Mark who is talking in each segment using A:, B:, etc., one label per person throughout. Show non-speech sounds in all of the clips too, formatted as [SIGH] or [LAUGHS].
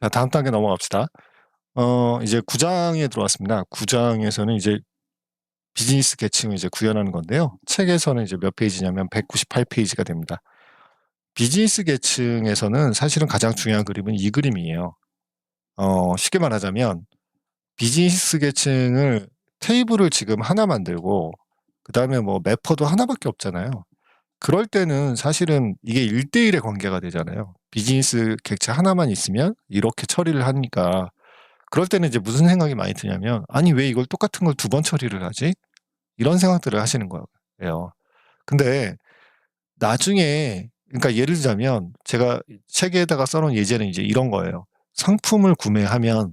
A: 자, 다음 단계 넘어갑시다. 어, 이제 9장에 들어왔습니다. 9장에서는 이제 비즈니스 계층을 이제 구현하는 건데요. 책에서는 이제 몇 페이지냐면 198페이지가 됩니다. 비즈니스 계층에서는 사실은 가장 중요한 그림은 이 그림이에요. 어, 쉽게 말하자면 비즈니스 계층을 테이블을 지금 하나 만들고 그 다음에 뭐 매퍼도 하나밖에 없잖아요. 그럴 때는 사실은 이게 1대1의 관계가 되잖아요. 비즈니스 객체 하나만 있으면 이렇게 처리를 하니까 그럴 때는 이제 무슨 생각이 많이 드냐면 아니 왜 이걸 똑같은 걸 두 번 처리를 하지? 이런 생각들을 하시는 거예요. 근데 나중에 그러니까 예를 들자면 제가 책에다가 써놓은 예제는 이제 이런 거예요. 상품을 구매하면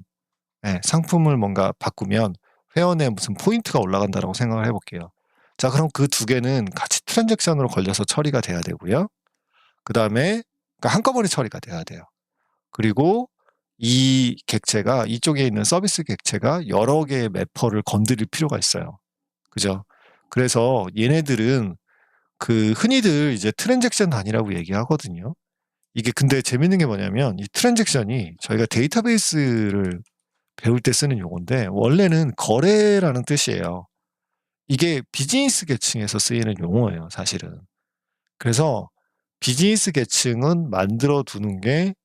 A: 예, 상품을 뭔가 바꾸면 회원에 무슨 포인트가 올라간다라고 생각을 해볼게요. 자, 그럼 그 두 개는 같이 트랜잭션으로 걸려서 처리가 돼야 되고요. 그 다음에 그러니까 한꺼번에 처리가 돼야 돼요. 그리고 이 객체가 이쪽에 있는 서비스 객체가 여러 개의 매퍼를 건드릴 필요가 있어요. 그죠? 그래서 얘네들은 그 흔히들 이제 트랜잭션 단위라고 얘기하거든요. 이게 근데 재밌는 게 뭐냐면 이 트랜잭션이 저희가 데이터베이스를 배울 때 쓰는 용어인데 원래는 거래라는 뜻이에요. 이게 비즈니스 계층에서 쓰이는 용어예요, 사실은. 그래서 비즈니스 계층은 만들어 두는 게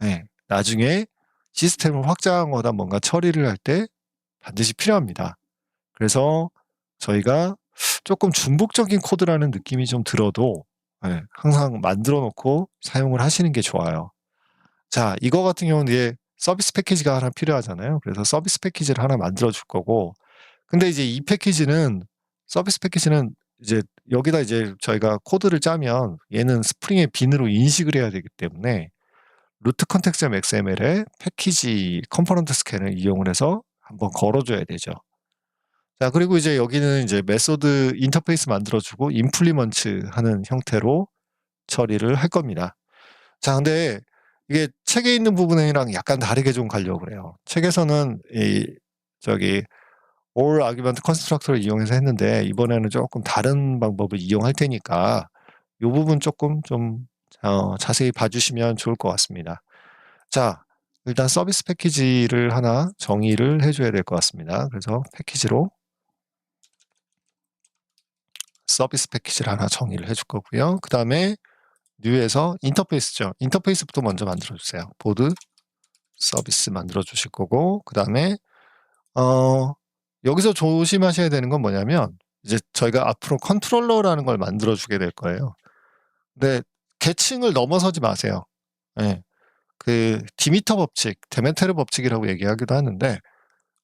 A: 네, 나중에 시스템을 확장하거나 뭔가 처리를 할 때 반드시 필요합니다. 그래서 저희가 조금 중복적인 코드라는 느낌이 좀 들어도 네, 항상 만들어 놓고 사용을 하시는 게 좋아요. 자, 이거 같은 경우는 이제 서비스 패키지가 하나 필요하잖아요. 그래서 서비스 패키지를 하나 만들어 줄 거고 근데 이제 이 패키지는 서비스 패키지는 이제 여기다 이제 저희가 코드를 짜면 얘는 스프링의 빈으로 인식을 해야 되기 때문에 루트 컨텍스트 XML에 패키지 컴포넌트 스캔을 이용을 해서 한번 걸어줘야 되죠. 자, 그리고 이제 여기는 이제 메소드 인터페이스 만들어주고 인플리먼트 하는 형태로 처리를 할 겁니다. 자, 근데 이게 책에 있는 부분이랑 약간 다르게 좀 가려고 그래요. 책에서는 이 저기 all argument constructor를 이용해서 했는데 이번에는 조금 다른 방법을 이용할 테니까 이 부분 조금 좀 어, 자세히 봐주시면 좋을 것 같습니다. 자, 일단 서비스 패키지를 하나 정의를 해줘야 될 것 같습니다. 그래서 패키지로 서비스 패키지를 하나 정의를 해줄 거고요. 그 다음에 뉴에서 인터페이스죠. 인터페이스부터 먼저 만들어 주세요. 보드 서비스 만들어 주실 거고 그 다음에 어, 여기서 조심하셔야 되는 건 뭐냐면 이제 저희가 앞으로 컨트롤러라는 걸 만들어 주게 될 거예요. 근데 계층을 넘어서지 마세요. 예. 그 디미터 법칙, 데메테르 법칙이라고 얘기하기도 하는데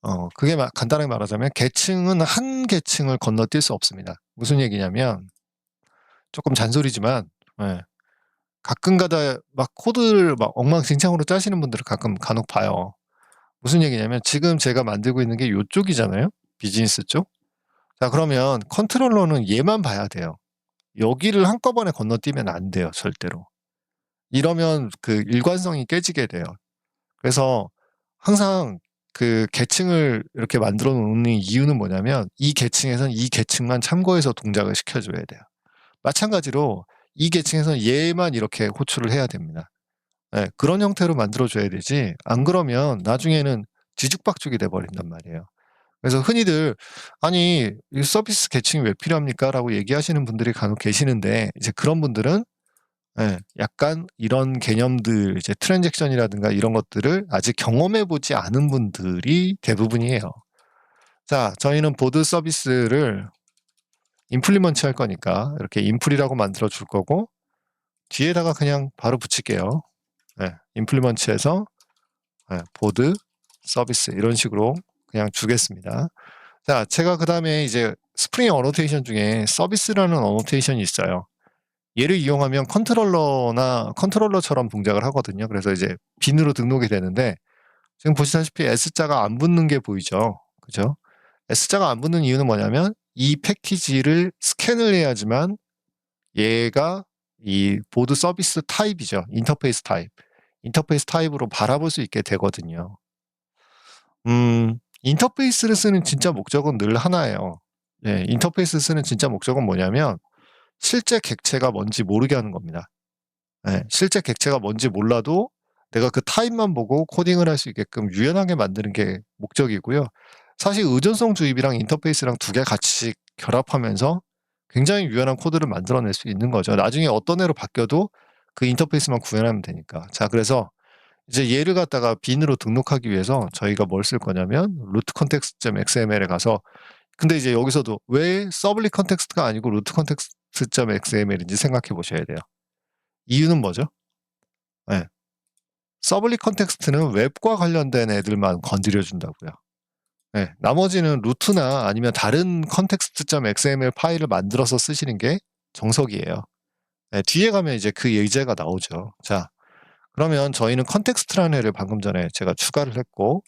A: 어, 그게 마, 간단하게 말하자면 계층은 한 계층을 건너뛸 수 없습니다. 무슨 얘기냐면 조금 잔소리지만 예. 가끔가다 막 코드를 막 엉망진창으로 짜시는 분들을 가끔 간혹 봐요. 무슨 얘기냐면 지금 제가 만들고 있는 게 요쪽이잖아요. 비즈니스 쪽. 자, 그러면 컨트롤러는 얘만 봐야 돼요. 여기를 한꺼번에 건너뛰면 안 돼요. 절대로. 이러면 그 일관성이 깨지게 돼요. 그래서 항상 그 계층을 이렇게 만들어 놓는 이유는 뭐냐면 이 계층에선 이 계층만 참고해서 동작을 시켜줘야 돼요. 마찬가지로 이 계층에서는 얘만 이렇게 호출을 해야 됩니다. 네, 그런 형태로 만들어줘야 되지 안 그러면 나중에는 뒤죽박죽이 돼버린단 말이에요. 그래서 흔히들 아니 이 서비스 계층이 왜 필요합니까? 라고 얘기하시는 분들이 간혹 계시는데 이제 그런 분들은 예, 약간 이런 개념들 이제 트랜잭션이라든가 이런 것들을 아직 경험해 보지 않은 분들이 대부분이에요. 자, 저희는 보드 서비스를 인플리먼트 할 거니까 이렇게 인플이라고 만들어 줄 거고 뒤에다가 그냥 바로 붙일게요. 네, 인플리먼트에서 네, 보드 서비스 이런 식으로 그냥 주겠습니다. 자, 제가 그 다음에 이제 스프링 어노테이션 중에 서비스라는 어노테이션이 있어요. 얘를 이용하면 컨트롤러나 컨트롤러처럼 동작을 하거든요. 그래서 이제 빈으로 등록이 되는데 지금 보시다시피 S자가 안 붙는 게 보이죠. 그죠? S자가 안 붙는 이유는 뭐냐면 이 패키지를 스캔을 해야지만 얘가 이 보드 서비스 타입이죠. 인터페이스 타입. 인터페이스 타입으로 바라볼 수 있게 되거든요. 음, 인터페이스를 쓰는 진짜 목적은 늘 하나예요. 예, 인터페이스 쓰는 진짜 목적은 뭐냐면 실제 객체가 뭔지 모르게 하는 겁니다. 예, 실제 객체가 뭔지 몰라도 내가 그 타입만 보고 코딩을 할 수 있게끔 유연하게 만드는 게 목적이고요. 사실 의존성 주입이랑 인터페이스랑 두 개 같이 결합하면서 굉장히 유연한 코드를 만들어낼 수 있는 거죠. 나중에 어떤 애로 바뀌어도 그 인터페이스만 구현하면 되니까. 자, 그래서 이제 얘를 갖다가 빈으로 등록하기 위해서 저희가 뭘 쓸 거냐면 루트 컨텍스트.xml에 가서 근데 이제 여기서도 왜 서블리 컨텍스트가 아니고 루트 컨텍스트.xml인지 생각해 보셔야 돼요. 이유는 뭐죠? 네. 서블리 컨텍스트는 웹과 관련된 애들만 건드려 준다고요. 네, 나머지는 루트나 아니면 다른 컨텍스트.xml 파일을 만들어서 쓰시는 게 정석이에요. 네, 뒤에 가면 이제 그 예제가 나오죠. 자, 그러면 저희는 컨텍스트라는 애를 방금 전에 제가 추가를 했고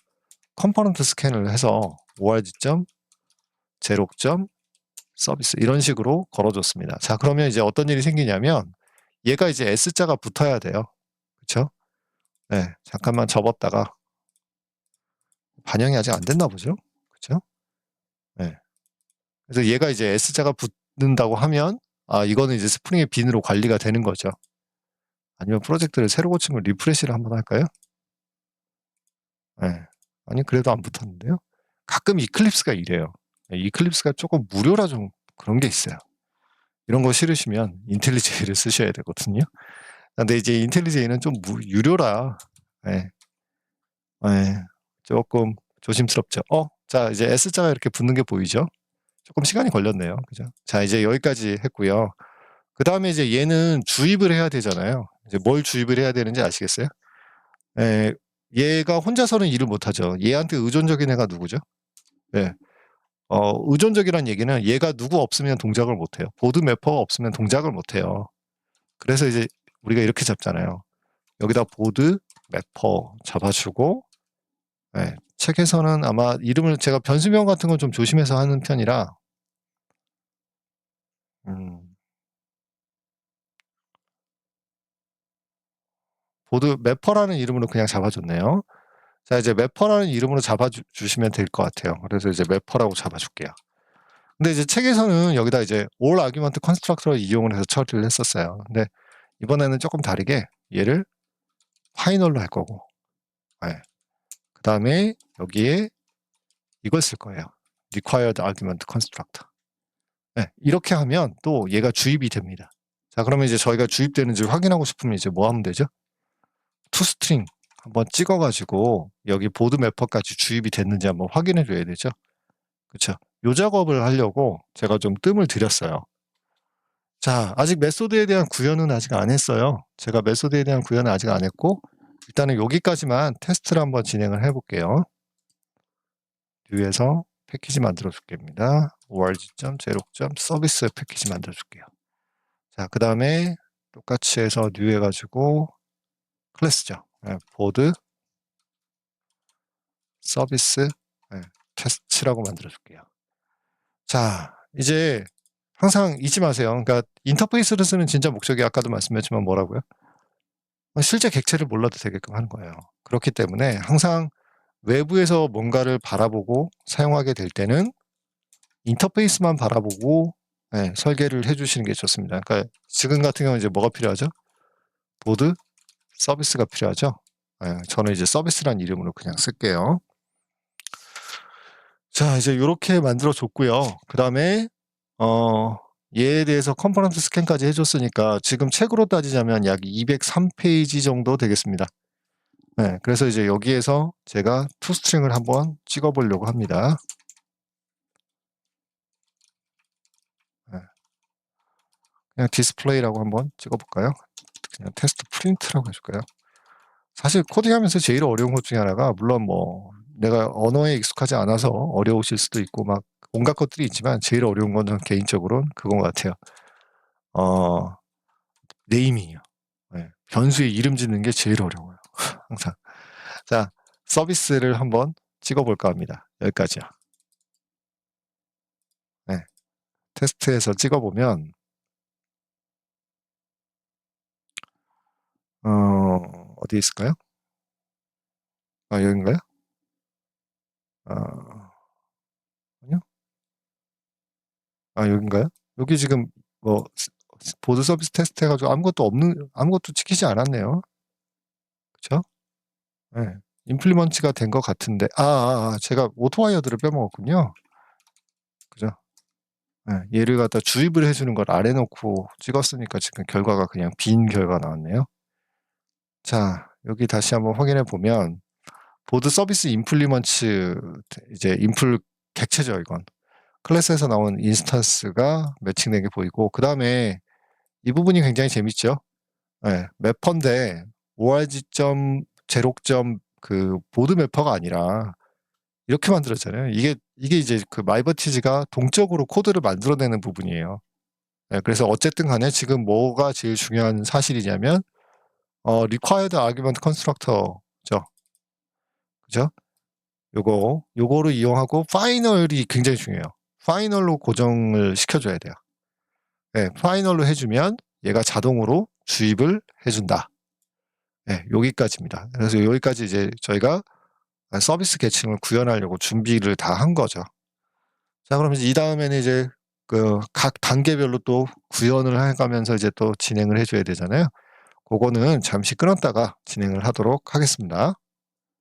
A: 컴포넌트 스캔을 해서 org. 제록. 서비스 이런 식으로 걸어줬습니다. 자, 그러면 이제 어떤 일이 생기냐면 얘가 이제 S자가 붙어야 돼요. 그렇죠? 네, 잠깐만 접었다가 반영이 아직 안 됐나 보죠? 그렇죠? 네. 그래서 얘가 이제 S자가 붙는다고 하면 아, 이거는 이제 스프링의 빈으로 관리가 되는 거죠. 아니면 프로젝트를 새로 고치면 리프레시를 한번 할까요? 네. 아니, 그래도 안 붙었는데요. 가끔 이클립스가 이래요. 네, 이클립스가 조금 무료라 좀 그런 게 있어요. 이런 거 싫으시면 인텔리제이를 쓰셔야 되거든요. 근데 이제 인텔리제이는 좀 무, 유료라, 네. 네. 조금 조심스럽죠. 어, 자, 이제 S자가 이렇게 붙는 게 보이죠? 조금 시간이 걸렸네요. 그죠? 자, 이제 여기까지 했고요. 그 다음에 이제 얘는 주입을 해야 되잖아요. 이제 뭘 주입을 해야 되는지 아시겠어요? 에, 얘가 혼자서는 일을 못하죠. 얘한테 의존적인 애가 누구죠? 네. 어, 의존적이란 얘기는 얘가 누구 없으면 동작을 못해요. 보드 매퍼가 없으면 동작을 못해요. 그래서 이제 우리가 이렇게 잡잖아요. 여기다 보드 매퍼 잡아주고 네, 책에서는 아마 이름을 제가 변수명 같은 건 좀 조심해서 하는 편이라 음, 보드 매퍼라는 이름으로 그냥 잡아줬네요. 자 이제 매퍼라는 이름으로 잡아주시면 될 것 같아요. 그래서 이제 매퍼라고 잡아줄게요. 근데 이제 책에서는 여기다 이제 all argument constructor를 이용을 해서 처리를 했었어요. 근데 이번에는 조금 다르게 얘를 파이널로 할 거고 네. 그 다음에 여기에 이걸 쓸 거예요. required argument constructor. 네, 이렇게 하면 또 얘가 주입이 됩니다. 자, 그러면 이제 저희가 주입되는지 확인하고 싶으면 이제 뭐 하면 되죠? toString 한번 찍어가지고 여기 보드 매퍼까지 주입이 됐는지 한번 확인해 줘야 되죠. 그렇죠? 요 작업을 하려고 제가 좀 뜸을 들였어요. 자, 아직 메소드에 대한 구현은 아직 안 했어요. 제가 메소드에 대한 구현은 아직 안 했고 일단은 여기까지만 테스트를 한번 진행을 해볼게요. 뷰에서 패키지 만들어 줄게입니다. org.제록.서비스 패키지 만들어 줄게요. 자, 그 다음에 똑같이 해서 뉴 해가지고 클래스죠. 네, 보드 서비스 네, 테스트라고 만들어 줄게요. 자, 이제 항상 잊지 마세요. 그러니까 인터페이스를 쓰는 진짜 목적이 아까도 말씀했지만 뭐라고요? 실제 객체를 몰라도 되게끔 하는 거예요. 그렇기 때문에 항상 외부에서 뭔가를 바라보고 사용하게 될 때는 인터페이스만 바라보고 네, 설계를 해주시는 게 좋습니다. 그러니까 지금 같은 경우는 이제 뭐가 필요하죠? 보드 서비스가 필요하죠. 네, 저는 이제 서비스란 이름으로 그냥 쓸게요. 자, 이제 이렇게 만들어 줬고요. 그 다음에 어, 얘에 대해서 컴포넌트 스캔까지 해줬으니까 지금 책으로 따지자면 약 203페이지 정도 되겠습니다. 네, 그래서 이제 여기에서 제가 투스트링을 한번 찍어보려고 합니다. 네. 그냥 디스플레이라고 한번 찍어볼까요? 그냥 테스트 프린트라고 해줄까요? 사실 코딩하면서 제일 어려운 것 중에 하나가 물론 뭐 내가 언어에 익숙하지 않아서 어려우실 수도 있고 막 온갖 것들이 있지만 제일 어려운 거는 개인적으로는 그건 것 같아요. 어, 네이밍이요. 네, 변수에 이름 짓는 게 제일 어려워요. [LAUGHS] 항상. 자, 서비스를 한번 찍어볼까 합니다. 여기까지요. 네. 테스트에서 찍어보면 어, 어디 있을까요? 아, 여긴가요? 아, 아니요. 아, 여긴가요? 여기 지금 뭐 보드 서비스 테스트 해가지고 아무것도 없는 아무것도 찍히지 않았네요. 그죠? 예. 임플리먼트가 된 것 같은데 아 아 아 제가 오토와이어드를 빼먹었군요. 그죠? 예. 얘를 갖다 주입을 해 주는 걸 아래 놓고 찍었으니까 지금 결과가 그냥 빈 결과가 나왔네요. 자 여기 다시 한번 확인해 보면 보드 서비스 임플리먼트 이제 인플 객체죠 이건. 클래스에서 나온 인스턴스가 매칭된 게 보이고 그 다음에 이 부분이 굉장히 재밌죠. 예. 매퍼인데 org. 제록. 그 보드 매퍼가 아니라 이렇게 만들었잖아요. 이게 이게 이제 그 마이버티즈가 동적으로 코드를 만들어내는 부분이에요. 예. 그래서 어쨌든 간에 지금 뭐가 제일 중요한 사실이냐면 어 required argument constructor죠. 그죠? 요거 요거를 이용하고 파이널이 굉장히 중요해요. 파이널로 고정을 시켜 줘야 돼요. 예. 파이널로 해 주면 얘가 자동으로 주입을 해 준다. 예. 여기까지입니다. 그래서 여기까지 이제 저희가 아 서비스 계층을 구현하려고 준비를 다 한 거죠. 자 그럼 이제 이 다음에는 이제 그 각 단계별로 또 구현을 해 가면서 이제 또 진행을 해 줘야 되잖아요. 고거는 잠시 끊었다가 진행을 하도록 하겠습니다.